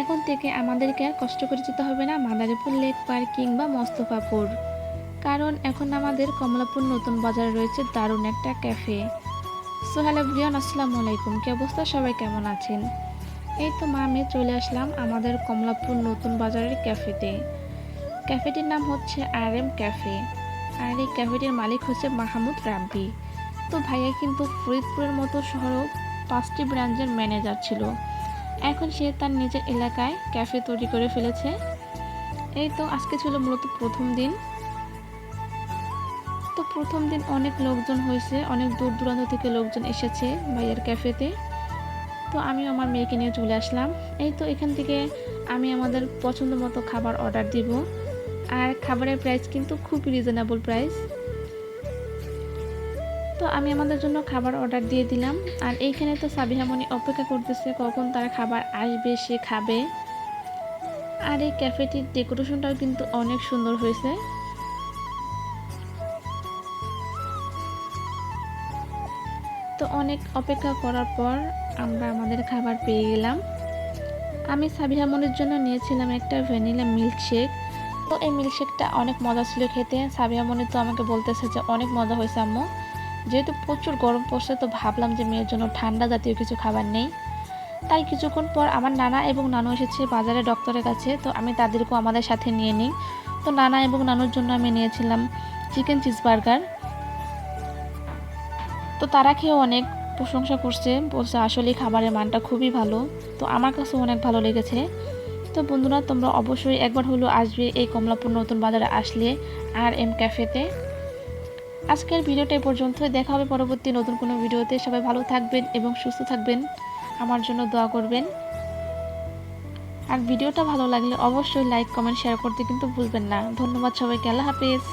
এখন থেকে আমাদেরকে আর কষ্ট করে যেতে হবে না মাদারীপুর লেক পার্ক কিংবা মস্তফাপুর কারণ এখন আমাদের কমলাপুর নতুন বাজারে রয়েছে দারুণ একটা ক্যাফে। সো হ্যালো ব্রিয়ান আসসালামু আলাইকুম। কি অবস্থা? সবাই কেমন আছেন? এই তো মা, আমি চলে আসলাম আমাদের কমলাপুর নতুন বাজারের ক্যাফেতে। ক্যাফেটির নাম হচ্ছে আর এম ক্যাফে। আর এই ক্যাফেটির মালিক হচ্ছে মাহমুদ রাব্বি। তো ভাইয়া কিন্তু ফরিদপুরের মতো শহরেও পাঁচটি ব্রাঞ্চের ম্যানেজার ছিল। এখন সে তার নিজের এলাকায় ক্যাফে তৈরি করে ফেলেছে। এই তো আজকে ছিল মূলত প্রথম দিন। তো প্রথম দিন অনেক লোকজন হয়েছে, অনেক দূর দূরান্ত থেকে লোকজন এসেছে ভাইয়ের ক্যাফেতে। তো আমি আমার মেয়েকে নিয়ে চলে আসলাম। এই তো এখান থেকে আমি আমাদের পছন্দ মতো খাবার অর্ডার দিব। আর খাবারের প্রাইস কিন্তু খুব রিজনেবল প্রাইস তো আমি আমাদের জন্য খাবার অর্ডার দিয়ে দিলাম। আর এইখানে তো সাবিহামণি অপেক্ষা করতেছে কখন তার খাবার আসবে, সে খাবে। আর এই ক্যাফেটির ডেকোরেশনটাও কিন্তু অনেক সুন্দর হয়েছে। তো অনেক অপেক্ষা করার পর আমরা আমাদের খাবার পেয়ে গেলাম। আমি সাবিহা মনির জন্য নিয়েছিলাম একটা ভ্যানিলা মিল্কশেক। তো এই মিল্কশেকটা অনেক মজা ছিল খেতে। সাবিহা মনি তো আমাকে বলতেছে যে অনেক মজা হয়েছে আম্মু। যেহেতু প্রচুর গরম পড়ছে, তো ভাবলাম যে মেয়ের জন্য ঠান্ডা জাতীয় কিছু খাবার নেই। তাই কিছুক্ষণ পর আমার নানা এবং নানু এসেছে বাজারে ডক্টরের কাছে, তো আমি তাদেরকেও আমাদের সাথে নিয়ে নিই। তো নানা এবং নানুর জন্য আমি নিয়েছিলাম চিকেন চিজ বার্গার তো তারা খেয়েও অনেক প্রশংসা করছে, বলছে আসলে খাবারের মানটা খুবই ভালো। তো আমার কাছেও অনেক ভালো লেগেছে। তো বন্ধুরা, তোমরা অবশ্যই একবার হলো আসবে এই কমলাপুর নতুন বাজারে আসলে আর এম ক্যাফেতে। আজকের ভিডিওটা এ পর্যন্ত দেখা হবে পরবর্তী নতুন কোনো ভিডিওতে। সবাই ভালো থাকবেন এবং সুস্থ থাকবেন। আমার জন্য দোয়া করবেন। আর ভিডিওটা ভালো লাগলে অবশ্যই লাইক কমেন্ট শেয়ার করতে কিন্তু ভুলবেন না। ধন্যবাদ সবাইকে। আল্লাহ হাফিজ।